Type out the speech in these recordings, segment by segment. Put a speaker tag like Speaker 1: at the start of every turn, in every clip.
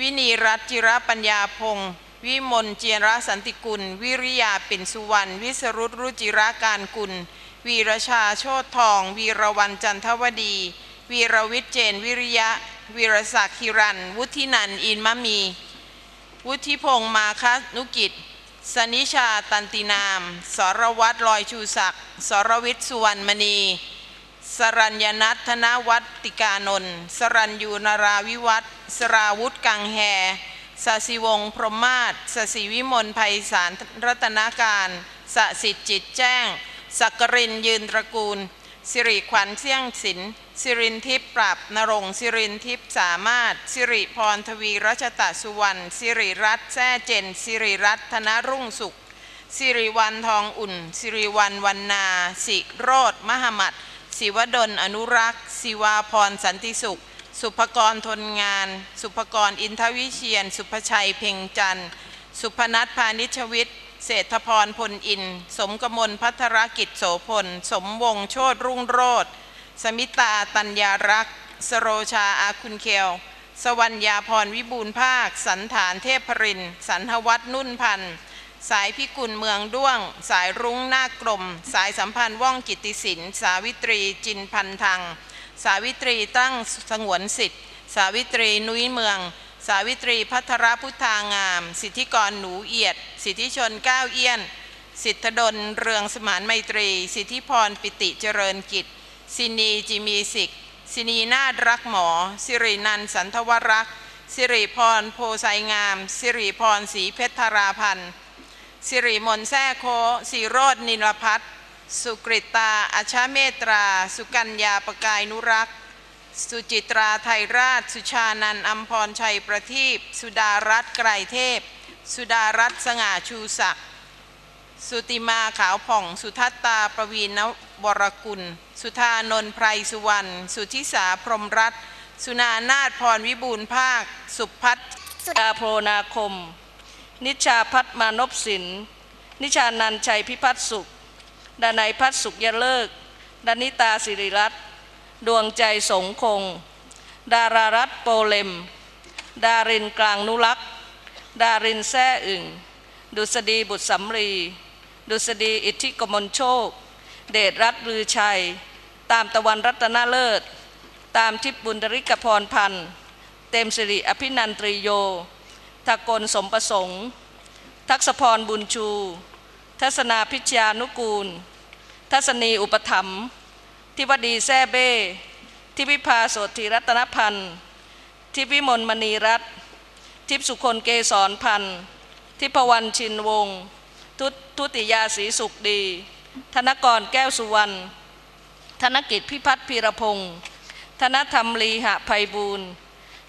Speaker 1: วินีรัตจิรปัญญาพงศ์วิมลเจียรสันติกุล วิริยาปิ่นสุวรรณวิสรุตรุจิระการกุล วีรชาโชตทอง วีรวันจันทวดี วีรวิทย์เจนวิริยะ วีรศักดิ์ฮิรัน วุฒินันอินมะมี วุฒิพงษ์มาคนุกิจ สนิชาตันตินาม สรวัตรลอยชูศักดิ์สรวิทย์สุวรรณมณี สรัญญนัทธนวัตติกานนท์สรัญยูนาราวิวัฒน์สราวุธกังแฮสศิวงพรหมาศสศิวิมลภัยสารรัตนาการสสิทธิจิตแจ้งสักกรินยืนตระกูล สิริขวัญเสี่ยงสินสิรินทิพย์ปรับนรงสิรินทิพย์สามารถ สิริพรทวีรัชตะสุวรรณสิริรัตน์แท้เจน สิริรัตน์ธนรุ่งสุข สิริวันทองอุ่น สิริวันวันนา สิโรธมหมัด ศิวดลอนุรักษ์ ศิวาพรสันติสุข สุภกรทนงาน สุภกรอินทวิเชียน สุภชัยเพ่งจันทร์ สุพนัทพานิชวิทย์เศรษฐพรพลอิน สมกมลพัทรกิจโสพล สมวงศ์โชตรุ่งโรธสมิตาตัญญารักษ์ สโรชาอาคุณเคลสวัญญาพรวิบูลภาค สันฐานเทพริน สันทวัฒน์นุ่นพันธ์ สายพิกุลเมืองด้วง สายรุ้งหน้ากลม สายสัมพันธ์ว่องกิติสินสาวิตรีจินพันธัง สาวิตรีตั้งสงวนสิทธิ์ สาวิตรีนุ้ยเมือง สาวิตรีพัทรพุทธางาม สิทธิกรหนูเอียด สิทธิชนก้าวเอี้ยน สิทธดลเรืองสมานไมตรี สิทธิพรปิติเจริญกิจสินีจิมีสิกสินีนาฏรักหมอ สิรินันสันทวรักษ์สิริพรโพไซงาม สิริพรศรีเพชรธาราพันธ์ สิริมนแท้โคสีโรดนิลพัฒสุกริตาอาชาเมตรา สุกัญญาประกายนุรักษ์ สุจิตราไทยราช สุชานันอัมพรชัยประทีปสุดารัตน์ไกรเทพ สุดารัตน์สง่าชูศักดิ์สุติมาขาวผ่อง สุทัตตาประวีณวรกุล สุธานนท์ไพรสุวรรณ สุทธิสาพรมรัตสุนานาถพรวิบูลภาค สุพัฒน์
Speaker 2: กาโพนาคม นิชาพัฒมานพสิน นิชานันชัยพิพัฒสุข ดานายพัฒสุขยเลิก ดานิตาสิริรัตน์ ดวงใจสงคง ดารารัตน์โปเลม ดารินกลางนุรักษ์ ดารินแซ่อึ่ง ดุษฎีบุตรสำรี ดุษฎีอิทธิกมลโชค เดชรัตน์ลือชัย ตามตะวันรัตนเลิศ ตามทิพย์บุญดริกพรพันธ์ เต็มสิริอภินันตรีโย ทกลสมประสงค์ ทักษพรบุญชู ทัศนาพิชยานุกูล ทัศนีอุปถัมภ์ทิวดีแซ่เบ้ทิพิพาโสธีรัตนพันธ์ทิพิมลมณีรัตน์ทิพสุคนเกษรพันธ์ทิพวรรณชินวงศ์ทุทุติยาศรีสุขดี ธนกรแก้วสุวรรณธนกิจพิพัฒน์พีรพงศ์ธนธรรมลีหะภัยบูรณ์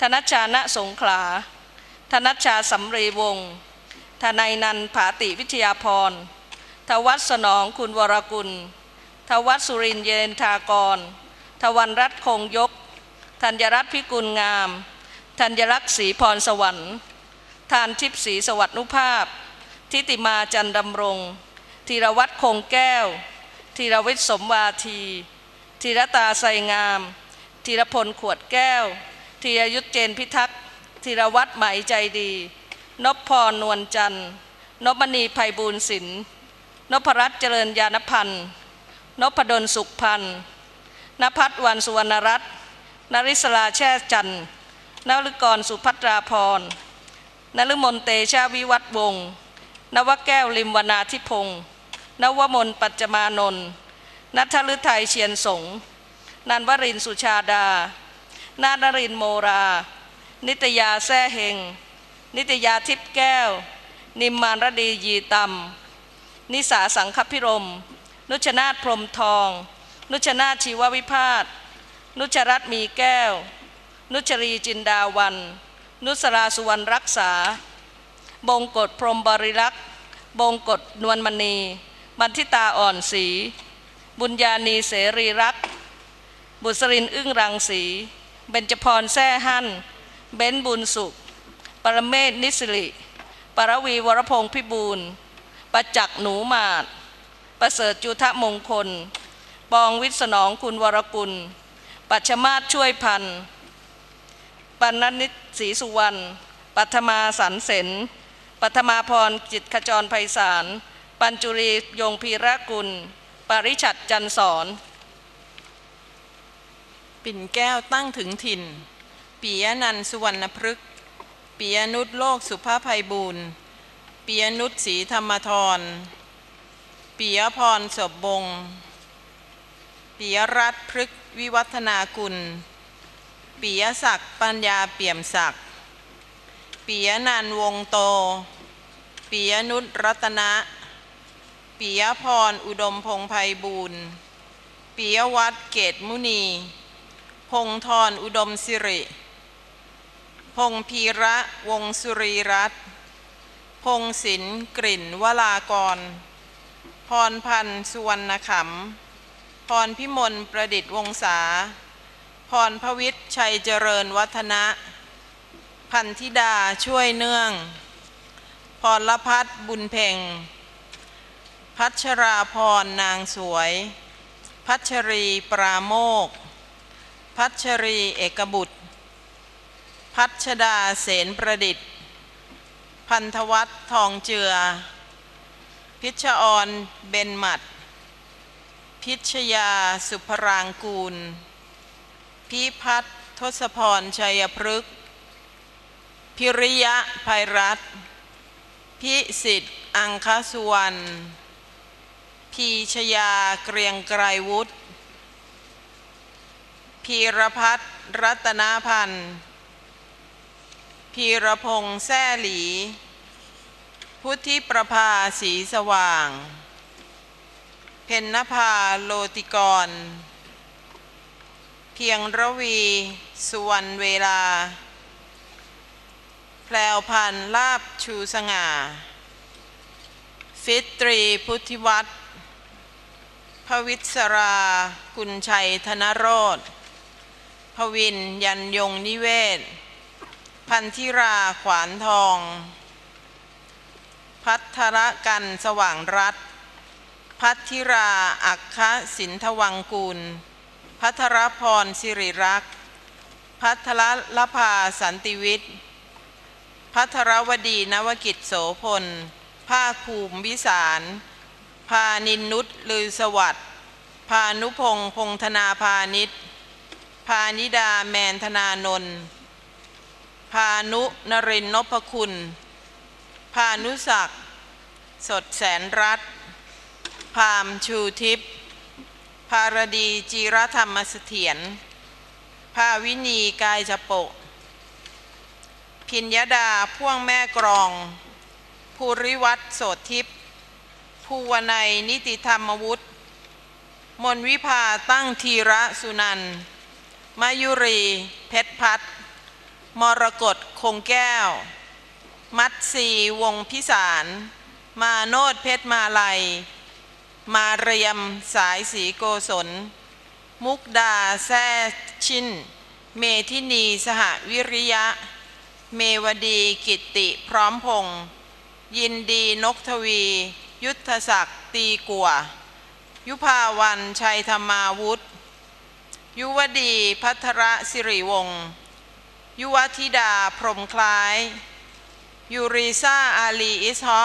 Speaker 2: ธนชชาณสงขลา ธนชชาสำรีวงศ์ทนายนันผาติวิทยาพร ทวัฒน์สนองคุณวรกุล ทวัฒสุรินเยนทากร ทวันรัตน์คงยก ธัญรัตน์พิกุลงาม ธัญรักษ์ศรีพรสวรรค์ทานทิพย์ศรีสวัสนุภาพ ทิติมาจันดำรง ธีรวัตรคงแก้ว ธีรวิทย์สมวาที ธีรตาไสงาม ธีรพลขวดแก้ว ธีรยุทธเจนพิทักษ์ ธีรวัตรไหมใจดี นพพรนวลจันทร์นพมณีภัยบูลย์ศิลป์นพรัตน์เจริญยานพันธ์นพดลสุขพันธ์นภัทรวันสุวรรณรัตน์นริศราแช่จันทร์นฤกรสุภัทราพรนฤมลเตชาวิวัฒวงศ์นวแก้วลิมวนาทิพงศ์นวมนปัจจมานนท์นัทฤทัยเชียนสงฆ์นันวรินสุชาดา นาดรินโมรา นิตยาแซ่เฮง นิตยาทิพย์แก้ว นิมมานรดียีตำนิสาสังคพิรม นุชนาถพรมทอง นุชนาถชีววิพาทนุชรัตน์มีแก้ว นุชรีจินดาวัน นุสราสุวรรณรักษา บงกฎพรมบริรักษ์ บงกฎนวลมณี บันทิตาอ่อนศรีบุญญานีเสรีรักษ์ บุษรินอึ้งรังสี เบญจพรแซ่หั่น เบนบุญสุข ปรเมศนิสริปรวีวรพงษ์พิบูลประจักษ์หนูมาด ประเสริฐจุทะมงคล ปองวิทย์สนองคุณวรกุล ปัชมาศช่วยพันปัณณิตศรีสุวรรณ ปัทมาสันเสนปัทมาพรจิตขจรไพศาล ปัญจุรียงพีระกุล ปริชัดจันสอน
Speaker 1: ปิ่นแก้วตั้งถึงถิ่น ปิยนันสุวรรณพฤกษ์ปิยนุษย์โลกสุภาภัยบูรณ์ปิยนุษย์ศรีธรรมทรปิยพรศพบงปิยรัตนพฤกษ์วิวัฒนากุลปิยศักดิ์ปัญญาเปี่ยมศักดิ์ปิยนันวงโตปิยนุษย์รัตนะปิยพรอุดมพงไพบูรณ์ปิยวัฒเกตมุนี พงธรอุดมสิริ พงพีระวงสุรีรัตน์พงศิลป์กลิ่นวลากร พรพันธ์สุวรรณขำพรพิมลประดิษฐ์วงศา พรพวิทย์ชัยเจริญวัฒนะ พันธิดาช่วยเนื่อง พรละพัฒน์บุญเพ่ง พัชราพรนางสวย พัชรีปราโมก พัชรีเอกบุตร พัชดาเสนประดิษฐ์ พันธวัฒน์ทองเจือ พิชออนเบนหมัด พิชยาสุภรางกูล พิพัฒน์ทศพรชัยพฤกษ์พิริยะภัยรัตพิสิทธิ์อังคสุวรรณพีชยาเกรียงไกรวุฒิพีรพัฒนรัตนาพันธ์ พีรพงษ์แซ่หลี พุทธิประภาสีสว่าง เพนนภาโลติกร เพียงระวี สุวรรณเวลา แพลวพันลาบชูสง่า ฟิตรีพุทธิวัฒน์พวิศรากุลชัยธนโรธพวินยันยงนิเวศ พันธิราขวานทอง พัทรกันสว่างรัตพัทธิราอัคคสินทวังกูล พัทรพรสิริรักษ์ พัทรลภาสันติวิทย์ พัทรวดีนวกิจโสพล ภาคภูมิวิสาร พานินนุษลือสวัสดิ์พานุพงษ์พงธนาพาณิชย์พานิดาแมนธนานนท์ พานุนรินนพคุณ พานุศักดิ์สดแสนรัตพามชูทิพย์ภารดีจีรธรรมเสถียรภาวินีกายจะโปะ พิญญดาพ่วงแม่กรอง ภูริวัตรโสทิพย์ภูวนัยนิติธรรมวุฒิมนวิภาตั้งทีระสุนันมายุรี เพชรพัฒน์ มรกตคงแก้ว มัดสีวงพิสาร มาโนดเพชรมาลัย มาเรียมสายสีโกศล มุกดาแซ่ชินเมทินีสหวิริยะ เมวดีกิตติพร้อมพง ยินดีนกทวี ยุทธศักดิ์ตีกัว ยุภาวันชัยธรรมาวุธ ยุวดีพัทรสิริวงศ์ ยุวธิดาพรมคล้าย ยูริซาอาลีอิสฮะ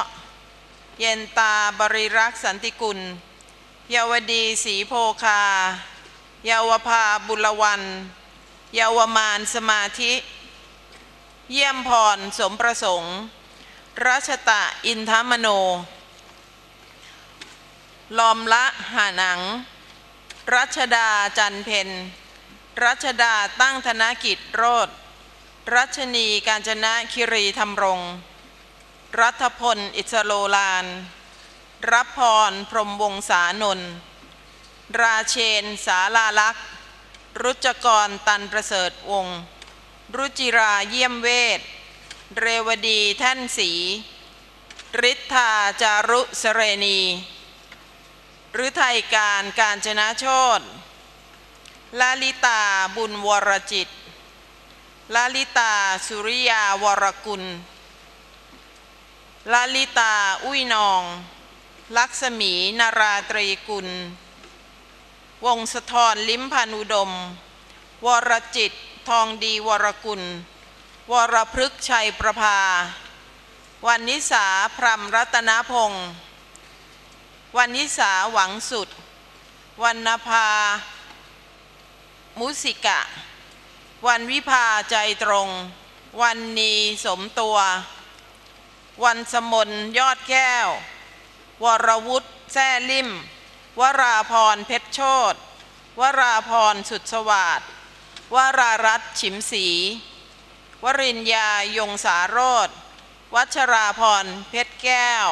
Speaker 1: เยนตาบริรักษ์สันติกุล เยาวดีศรีโพคา เยาวภาบุรวัน เยาวมานสมาธิ เยี่ยมพรสมประสงค์ รัชตะอินทมโน ลอมละหาหนัง รัชดาจันเพนรัชดาตั้งธนกิจโรธ รัชนีการจนะคิรีธรรมรงรัฐพล อิสโลลาน รับพร พรมวงศานนท์ราเชน สาลาลักษ์รุจกร ตันประเสริฐวงศ์รุจิราเยี่ยมเวท เรวดีแท่นสีฤทธาจารุสเรณีฤทัยการการจนะโชตลาลิตาบุญวรจิต ลาลิตาสุริยาวรกุล ลาลิตาอุ้ยนอง ลักษมีนาราตรีกุล วงสะทรลิ้มพานุดม วรจิตทองดีวรกุล วรพฤกษ์ชัยประภา วันนิสาพรมรัตนพงศ์วันนิสาหวังสุด วันนภา มุสิกะ วันวิภาใจตรง วันนีสมตัว วันสมนยอดแก้ว วรวุฒิแซ่ลิม วราพรเพชรโชตวราพรสุดสวัสดวรารัตฉิมศรีวรินยายงสาโรธวัชราพรเพชรแก้ว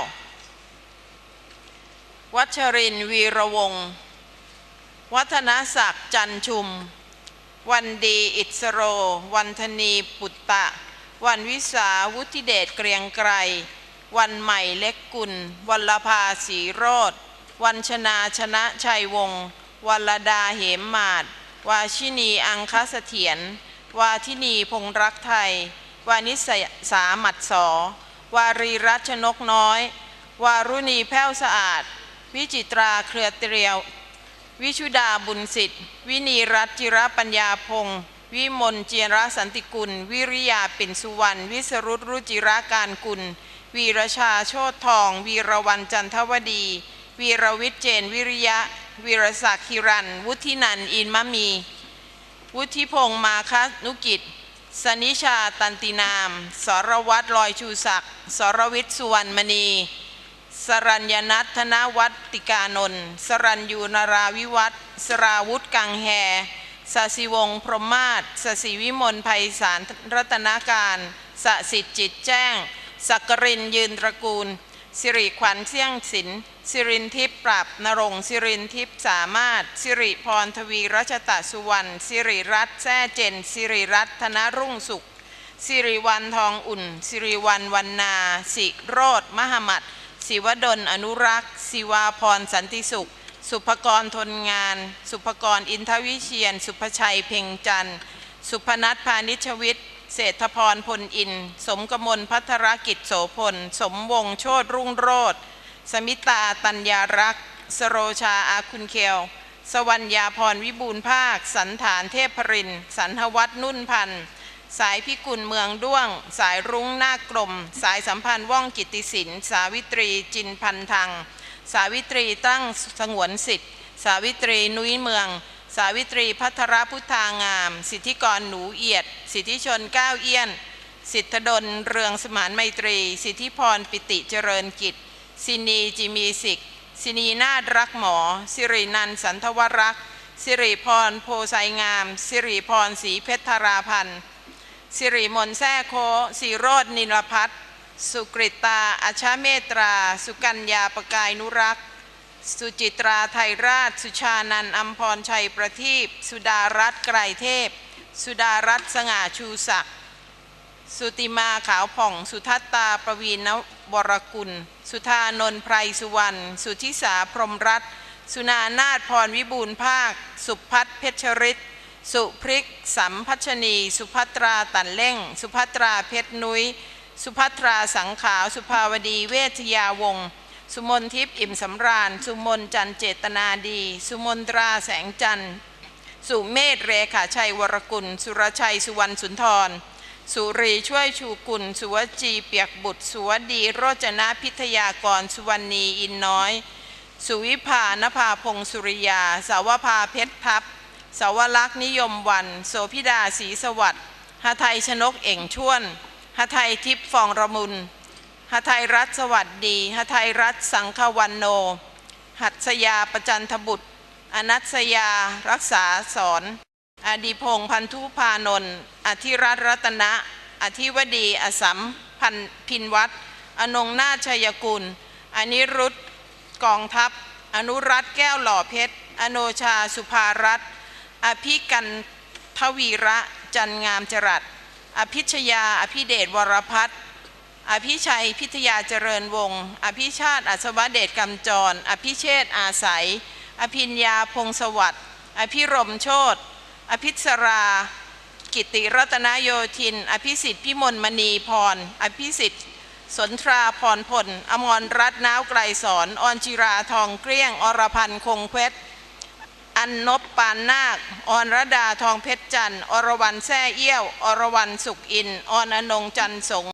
Speaker 1: วัชรินวีระวง วัฒนศักดิ์จันชุม วันดีอิสโร วันธนีปุตตะ วันวิสาวุธิเดชเกรียงไกร วันใหม่เล็กกุลวันละภาสีโรธวันชนาชนะชัยวงศ์วันละดาเหมมาศวาชินีอังคเสถียรวาทินีพงรักไทย วานิสสาหมัดสอ วารีรัชนกน้อย วารุณีแพ้วสะอาด วิจิตราเครือเตรียว วิชุดาบุญสิทธิ์ วินีรัตจิรปัญญาพงศ์วิมลเจียรสันติกุล วิริยาปิ่นสุวรรณ วิสรุตรุจิราการกุล วีรชาโชตทอง วีรวันจันทวดี วีรวิทย์เจนวิริยะ วีรศักดิ์คิรัน วุฒินันอินมะมี วุฒิพงษ์มาคนุกิจ สนิชาตันตินาม สรวัตรลอยชูศักดิ์ สรวิทย์สุวรรณมณี สรัญญนัทธนวัตติกานนท์สรัญยูนาราวิวัฒน์สราวุธกังแฮสสิวงศ์พรหมาศสสิวิมลภัยสารรัตนาการสสิทธิจิตแจ้งสักกรินยืนตระกูล สิริขวัญเสี่ยงศิลป์สิรินทิพย์ปรับนรงสิรินทิพย์สามารถ สิริพรทวีรัชตะสุวรรณสิริรัตน์แซ่เจน สิริรัตน์ธนรุ่งสุข สิริวันทองอุ่น สิริวันวันนา สิโรธมหมัด ศิวดลอนุรักษ์ ศิวาพรสันติสุข สุภกรทนงาน สุภกรอินทวิเชียน สุภชัยเพ่งจันทร์ สุพนัทพานิชวิทย์เศรษฐพรพลอิน สมกมลพัทรกิจโสพล สมวงศ์โชตรุ่งโรธสมิตาตัญญารักษ์ สโรชาอาคุณเคลสวัญญาพรวิบูลภาค สันฐานเทพริน สันทวัฒน์นุ่นพันธ์ สายพิกุลเมืองด้วง สายรุ้งหน้ากลม สายสัมพันธ์ว่องกิตติสินสาวิตรีจินพันธัง สาวิตรีตั้งสงวนสิทธิ์ สาวิตรีนุ้ยเมือง สาวิตรีพัทรพุทธางาม สิทธิกรหนูเอียด สิทธิชนก้าวเอี้ยน สิทธดลเรืองสมานไมตรี สิทธิพรปิติเจริญกิจสินีจิมีสิกสินีนาฏรักหมอ สิรินันสันทวรักษ์สิริพรโพไซงาม สิริพรศรีเพชรธาราพันธ์ สิริมนแท้โคสีโรดนิลพัฒสุกริตาอาชาเมตรา สุกัญญาประกายนุรักษ์ สุจิตราไทยราช สุชานันอัมพรชัยประทีปสุดารัตน์ไกรเทพ สุดารัตน์สง่าชูศักดิ์สุติมาขาวผ่อง สุทัตตาประวีณวรกุล สุธานนท์ไพรสุวรรณ สุทธิสาพรมรัตสุนานาถพรวิบูลภาค สุพัฒเพชรฤทธิ์ สุพริกสัมพัชนี สุภัตราตันเล่ง สุภัตราเพชรนุย้ย สุภัตราสังขาว สุภาวดีเวทยาวงศ์สุมนทิพย์อิ่มสำราญ สุมนจันเจตนาดี สุมนตราแสงจันทร์สุเมธเรขาชัยวรกุล สุรชัยสุวรรณสุนทร สุรีช่วยชูกุล สุวจีเปียกบุตร สุวดีโรจนะพิทยากร สุวรรณีอินน้อย สุวิภานภาพงศ์สุริยา สาวภาเพชรพับ สาวลักษณ์นิยมวัน โสพิดาศรีสวัสดิ์หไทยชนกเอ่งช่วนหไทยทิพย์ฟองระมุนหไทยรัฐสวัสดีหไทยรัฐสังฆวันโน หัตสยาประจันทบุตร อนัสยารักษาสอนอดีพงพันธุพานนท์อธิรัตน์รัตนะ อธิวดีอสัมพันพินวัตรอนงนาชัยกุล อนิรุตกองทัพ อนุรัตน์แก้วหล่อเพชร อโนชาสุภารัตน์ อภิกันทวีระจันงามจรัสอภิชยา อภิเดชวรพัฒน์อภิชัยพิทยาเจริญวงศ์อภิชาติอัศวเดชกำจร อภิเชษอาศัย อภิญญาพงศวัสดิ์อภิรมโชตอภิสรา กิติรัตนโยธิน อภิสิทธิ์พิมลมณีพร อภิสิทธิ์สนทราพรพล อมรรัตน์น้าวไกลสอนออนจิราทองเกลี้ยง อรพันธ์คงเพชร อันนบปานนาคอรดาทองเพชรจันทร์อรวรรณแซ่เอี้ยว อรวรรณสุขอินทร์ออนอนงจันทร์สง